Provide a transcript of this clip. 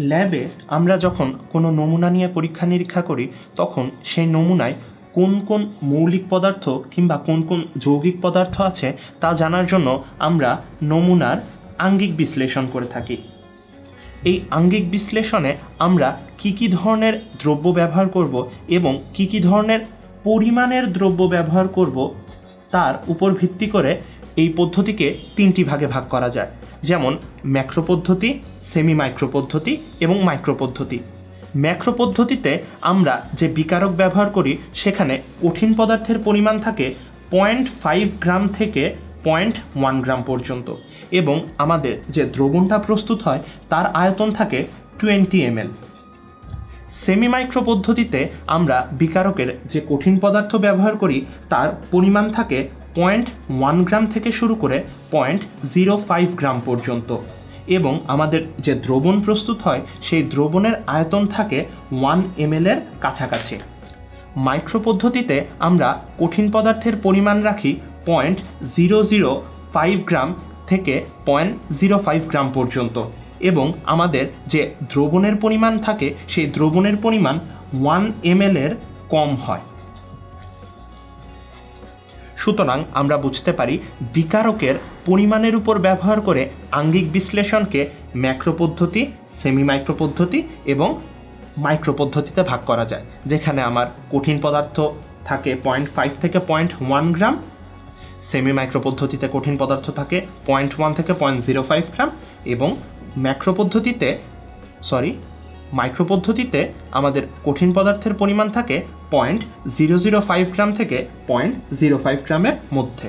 ল্যাবে আমরা যখন কোনো নমুনা নিয়ে পরীক্ষা নিরীক্ষা করি, তখন সেই নমুনায় কোন কোন মৌলিক পদার্থ কিংবা কোন কোন যৌগিক পদার্থ আছে, তা জানার জন্য আমরা নমুনার আঙ্গিক বিশ্লেষণ করে থাকি। এই আঙ্গিক বিশ্লেষণে আমরা কি কি ধরনের দ্রব্য ব্যবহার করব এবং কি কি ধরনের পরিমাণের দ্রব্য ব্যবহার করব তার উপর ভিত্তি করে এই পদ্ধতিকে তিনটি ভাগে ভাগ করা যায়। যেমন ম্যাক্রো পদ্ধতি সেমি মাইক্রো পদ্ধতি এবং মাইক্রো পদ্ধতি ম্যাক্রো পদ্ধতিতে আমরা যে বিকারক ব্যবহার করি, সেখানে কঠিন পদার্থের পরিমাণ থাকে পয়েন্ট ফাইভ গ্রাম থেকে পয়েন্ট ওয়ান গ্রাম পর্যন্ত এবং আমাদের যে দ্রবণটা প্রস্তুত হয়, তার আয়তন থাকে টোয়েন্টি এমএল। সেমি মাইক্রো পদ্ধতিতে আমরা বিকারকের যে কঠিন পদার্থ ব্যবহার করি, তার পরিমাণ থাকে পয়েন্ট ওয়ান গ্রাম থেকে শুরু করে পয়েন্ট জিরো ফাইভ গ্রাম পর্যন্ত। এবং আমাদের যে দ্রবণ প্রস্তুত হয়, সেই দ্রবণের আয়তন থাকে ওয়ান এমএল এর কাছাকাছি। মাইক্রো পদ্ধতিতে আমরা কঠিন পদার্থের পরিমাণ রাখি point zero zero five gram থেকে পয়েন্ট জিরো ফাইভ গ্রাম পর্যন্ত। এবং আমাদের যে দ্রবণের পরিমাণ থাকে, সেই দ্রবণের পরিমাণ ওয়ান এমএল এর কম হয়। সুতরাং আমরা বুঝতে পারি বিকারকের পরিমাণের উপর ব্যবহার করে আঙ্গিক বিশ্লেষণকে ম্যাক্রো পদ্ধতি সেমি মাইক্রো পদ্ধতি এবং মাইক্রো পদ্ধতিতে ভাগ করা যায়, যেখানে আমার কঠিন পদার্থ থাকে পয়েন্ট ফাইভ থেকে point one gram semi micro পদ্ধতিতে কঠিন পদার্থ থাকে পয়েন্ট ওয়ান থেকে পয়েন্ট জিরো ফাইভ গ্রাম এবং ম্যাক্রো পদ্ধতিতে সরি মাইক্রো পদ্ধতিতে আমাদের কঠিন পদার্থের পরিমাণ থাকে point zero zero five gram থেকে পয়েন্ট জিরো ফাইভ গ্রামের মধ্যে।